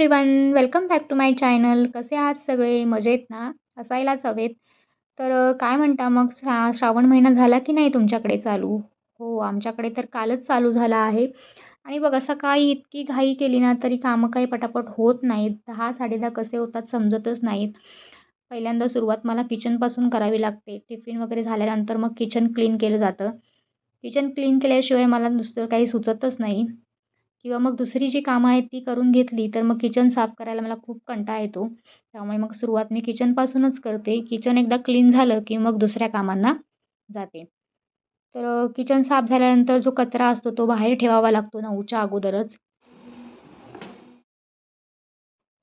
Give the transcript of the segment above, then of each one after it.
Everyone welcome back to my channel कसे आहात सगळे? मजेत ना? असायलाच हवेत. तर काय म्हणता मग? श्रा श्रावण महिना झाला की नाही तुमच्याकडे चालू? हो आमच्याकडे तर कालच चालू झाला आहे. आणि बघ सकाळी इतकी घाई केली ना तरी कामं काही पटापट होत नाहीत. दहा साडेदहा कसे होतात समजतच नाहीत. पहिल्यांदा सुरुवात मला किचनपासून करावी लागते. टिफिन वगैरे झाल्यानंतर मग किचन क्लीन केलं जातं. किचन क्लीन केल्याशिवाय मला दुसरं काही सुचतच नाही. किंवा मग दुसरी जी कामं आहेत ती करून घेतली तर मग किचन साफ करायला मला खूप कंटाळा येतो. त्यामुळे मग सुरुवात मी किचनपासूनच करते. किचन एकदा क्लीन झालं की मग दुसऱ्या कामांना जाते. तर किचन साफ झाल्यानंतर जो कचरा असतो तो बाहेर ठेवावा लागतो नऊच्या अगोदरच.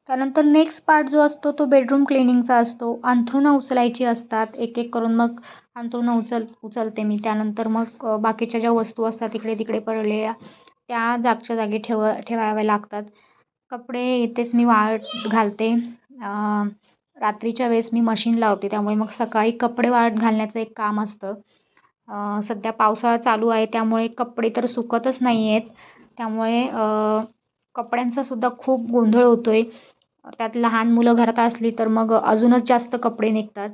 त्यानंतर नेक्स्ट पार्ट जो असतो तो बेडरूम क्लिनिंगचा असतो. अंथरुणं उचलायची असतात. एक एक करून मग अंथरुणं उचल उचलते मी. त्यानंतर मग बाकीच्या ज्या वस्तू असतात इकडे तिकडे पडलेल्या त्या जागच्या जागी ठेव ठेवाव्या लागतात. कपडे इथेच मी वाळत घालते. रात्रीच्या वेळेस मी मशीन लावते. त्यामुळे मग सकाळी कपडे वाळत घालण्याचं एक काम असतं. सध्या पावसाळा चालू आहे. त्यामुळे कपडे तर सुकतच नाही आहेत त्यामुळे कपड्यांचासुद्धा खूप गोंधळ होतो आहे त्यात लहान मुलं घरात असली तर मग अजूनच जास्त कपडे निघतात.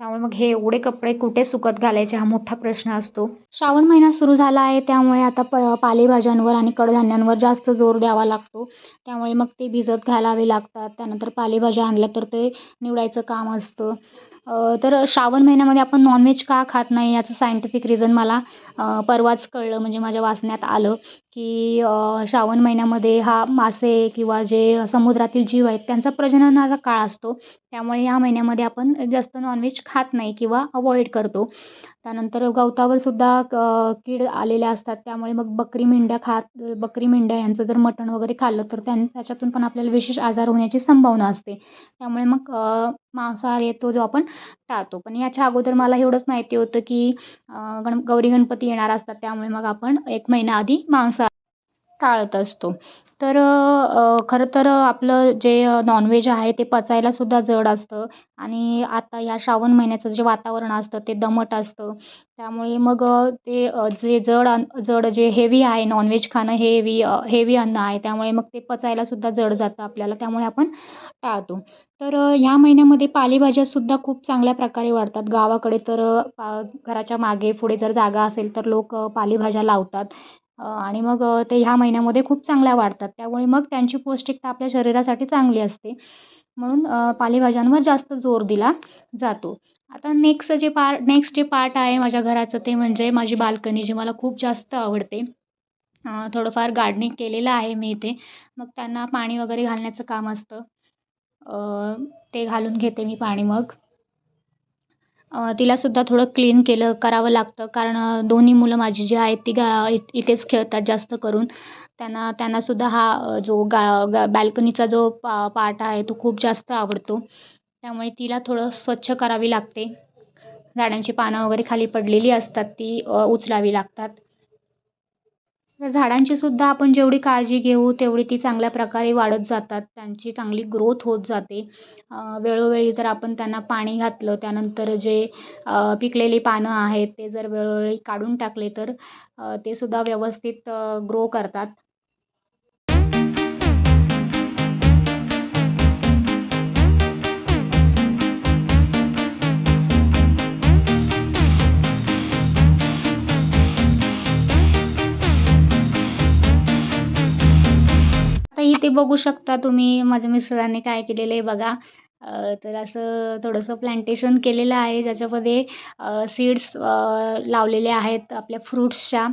त्यामुळे मग हे एवढे कपडे कुठे सुकत घालायचे हा मोठा प्रश्न असतो. श्रावण महिना सुरू झाला आहे त्यामुळे आता प पालेभाज्यांवर आणि कडधान्यांवर जास्त जोर द्यावा लागतो. त्यामुळे मग ते भिजत घालावे लागतात त्यानंतर पालेभाज्या आणल्या तर ते निवडायचं काम असतं. तर श्रावण महिन्यामध्ये आपण नॉनव्हेज का खात नाही याचं सायंटिफिक रिझन मला परवाच कळलं म्हणजे माझ्या वाचण्यात आलं की श्रावण महिन्यामध्ये हा मासे किंवा जे समुद्रातील जीव आहेत त्यांचा प्रजननाचा काळ असतो. त्यामुळे या महिन्यामध्ये आपण जास्त नॉनव्हेज खात नाही किंवा अवॉइड करतो. त्यानंतर गवतावर सुद्धा क कीड आलेल्या असतात. त्यामुळे मग बकरी मेंढ्या खात बकरी मेंढ्या यांचं जर मटण वगैरे खाल्लं तर त्यां त्याच्यातून पण आपल्याला विशेष आजार होण्याची संभावना असते. त्यामुळे मग मांसाहार येतो जो आपण टाळतो. पण याच्या अगोदर मला एवढंच माहिती होतं की गण गौरी गणपती येणार असतात. त्यामुळे मग आपण एक महिना आधी मांसाहार टाळत असतो. तर खरं तर आपलं जे नॉनव्हेज आहे ते पचायलासुद्धा जड असतं. आणि आता या श्रावण महिन्याचं जे वातावरण असतं ते दमट असतं. त्यामुळे मग ते जे जड अन्न जड जे हेवी आहे नॉनव्हेज खाणं हेवी हेवी अन्न आहे. त्यामुळे मग ते पचायलासुद्धा जड जातं आपल्याला. त्यामुळे आपण टाळतो. तर ह्या महिन्यामध्ये पालेभाज्यासुद्धा खूप चांगल्या प्रकारे वाढतात. गावाकडे तर पा घराच्या मागे पुढे जर जागा असेल तर लोक पालेभाज्या लावतात. आणि मग ते ह्या महिन्यामध्ये खूप चांगल्या वाढतात. त्यामुळे मग त्यांची पौष्टिकता आपल्या शरीरासाठी चांगली असते. म्हणून पालेभाज्यांवर जास्त जोर दिला जातो. आता नेक्स्ट जे पार्ट नेक्स्ट जे पार्ट आहे माझ्या घराचं ते म्हणजे माझी बाल्कनी जी मला खूप जास्त आवडते. थोडंफार गार्डनिंग केलेलं आहे मी इथे. मग त्यांना पाणी वगैरे घालण्याचं काम असतं. ते घालून घेते मी पाणी मग. तिलासुद्धा थोडं क्लीन केलं करावं लागतं. कारण दोन्ही मुलं माझी जी आहेत ती गा इ- इथेच खेळतात जास्त करून. त्यांना त्यांनासुद्धा हा जो गा गा बॅल्कनीचा जो पा पार्ट आहे तो खूप जास्त आवडतो. त्यामुळे तिला थोडं स्वच्छ करावी लागते. झाडांची पानं वगैरे खाली पडलेली असतात ती उचलावी लागतात. त्या झाडांची सुद्धा आपण जेवढी काळजी घेऊ तेवढी ती चांगल्या प्रकारे वाढत जातात. त्यांची चांगली ग्रोथ होत जाते. वेळोवेळी जर आपण त्यांना पाणी घातलं त्यानंतर जे पिकलेली पानं आहेत ते जर वेळोवेळी काढून टाकले तर ते सुद्धा व्यवस्थित ग्रो करतात. बघू शकता तुम्ही. माझ्या मिस्टरांनी काय केलेलं आहे बघा. तर असं थोडंसं प्लांटेशन केलेलं आहे. ज्याच्यामध्ये सीड्स लावलेले आहेत आपल्या फ्रूट्सच्या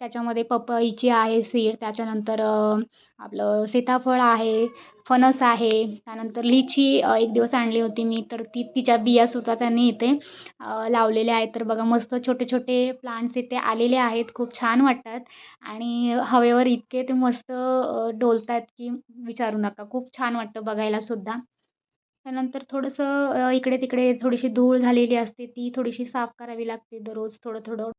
त्याच्यामध्ये पपईची आहे सीड त्याच्यानंतर आपलं सीताफळ आहे फणस आहे त्यानंतर लिची एक दिवस आणली होती मी तर ती तिच्या बियासुद्धा त्यांनी इथे लावलेल्या आहेत. तर बघा मस्त छोटे छोटे प्लांट्स इथे आलेले आहेत खूप छान वाटतात. आणि हवेवर इतके ते मस्त डोलत आहेत की विचारू नका खूप छान वाटतं बघायलासुद्धा. त्यानंतर थोडंसं इकडे तिकडे थोडीशी धूळ झालेली असते ती थोडीशी साफ करावी लागते दररोज थोडं थोडं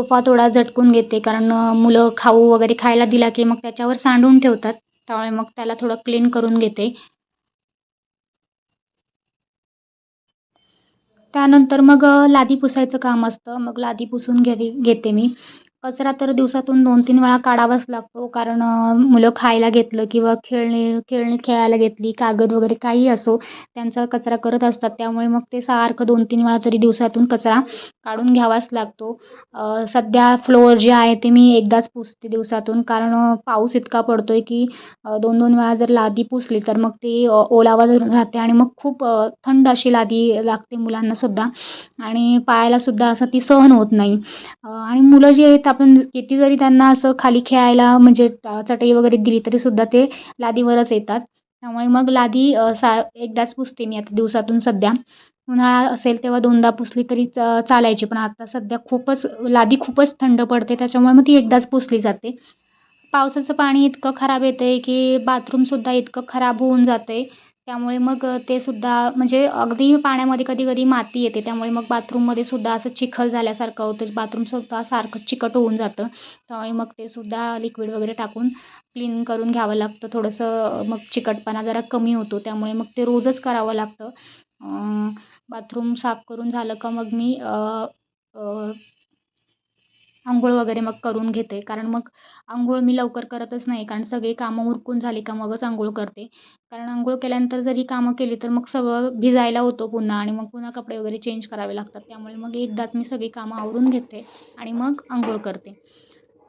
सोफा थोडा झटकून घेते कारण मुलं खाऊ वगैरे खायला दिला की मग त्याच्यावर सांडून ठेवतात. त्यामुळे मग त्याला थोडं क्लीन करून घेते. त्यानंतर मग लादी पुसायचं काम असतं. मग लादी पुसून घ्यावी घेते मी. कचरा तर दिवसातून दोन तीन वेळा काढावाच लागतो. कारण मुलं खायला घेतलं किंवा खेळणे खेळणी खेळायला घेतली कागद वगैरे काही असो त्यांचा कचरा करत असतात. त्यामुळे मग ते सारखं दोन तीन वेळा तरी दिवसातून कचरा काढून घ्यावाच लागतो. सध्या फ्लोअर जे आहे ते मी एकदाच पुसते दिवसातून. कारण पाऊस इतका पडतो आहे की दोन दोन वेळा जर लादी पुसली तर मग ती ओलावा धरून राहते आणि मग खूप थंड अशी लादी लागते मुलांनासुद्धा आणि पायालासुद्धा असं ती सहन होत नाही. आणि मुलं जी आहेत आपण किती जरी त्यांना असं खाली खेळायला म्हणजे चटई वगैरे दिली तरीसुद्धा ते लादीवरच येतात. त्यामुळे मग लादी सा एकदाच पुसते मी आता दिवसातून सध्या. उन्हाळा असेल तेव्हा दोनदा पुसली तरी च चालायची पण आता सध्या खूपच लादी खूपच थंड पडते त्याच्यामुळे मग ती एकदाच पुसली जाते. पावसाचं पाणी इतकं खराब येतं आहे की बाथरूमसुद्धा इतकं खराब होऊन जातं आहे त्यामुळे मग ते सुद्धा म्हणजे अगदी पाण्यामध्ये कधी कधी माती येते. त्यामुळे मग बाथरूममध्ये सुद्धा असं चिखल झाल्यासारखं होतं. बाथरूमसुद्धा सारखं चिकट होऊन जातं. त्यामुळे मग ते सुद्धा लिक्विड वगैरे टाकून क्लीन करून घ्यावं लागतं. थोडंसं मग चिकटपणा जरा कमी होतो. त्यामुळे मग ते रोजच करावं लागतं. बाथरूम साफ करून झालं का मग मी आंघोळ वगैरे मग करून घेते. कारण मग आंघोळ मी लवकर करतच नाही. कारण सगळी कामं उरकून झाली का मगच आंघोळ करते. कारण आंघोळ केल्यानंतर जरी कामं केली तर मग सगळं भिजायला होतो पुन्हा आणि मग पुन्हा कपडे वगैरे चेंज करावे लागतात. त्यामुळे मग एकदाच मी सगळी कामं आवरून घेते आणि मग आंघोळ करते.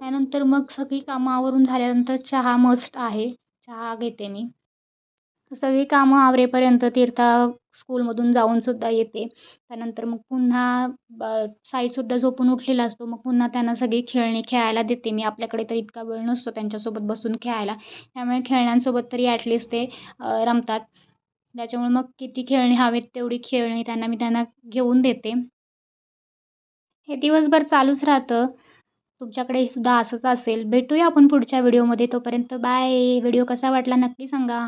त्यानंतर मग सगळी कामं आवरून झाल्यानंतर चहा मस्ट आहे. चहा घेते मी. सगळी कामं आवरेपर्यंत तीर्था स्कूलमधून जाऊनसुद्धा येते. त्यानंतर मग पुन्हा ब साईसुद्धा झोपून उठलेला असतो. मग पुन्हा त्यांना सगळी खेळणी खेळायला देते. मी आपल्याकडे तर इतका वेळ नसतो त्यांच्यासोबत बसून खेळायला. त्यामुळे खेळण्यांसोबत तरी ॲटलिस्ट ते रमतात. त्याच्यामुळे मग किती खेळणी हवेत तेवढी खेळणी त्यांना मी त्यांना घेऊन देते. हे दिवसभर चालूच राहतं. तुमच्याकडे सुद्धा असंच असेल. भेटूया आपण पुढच्या व्हिडिओमध्ये. तोपर्यंत बाय. व्हिडिओ कसा वाटला नक्की सांगा.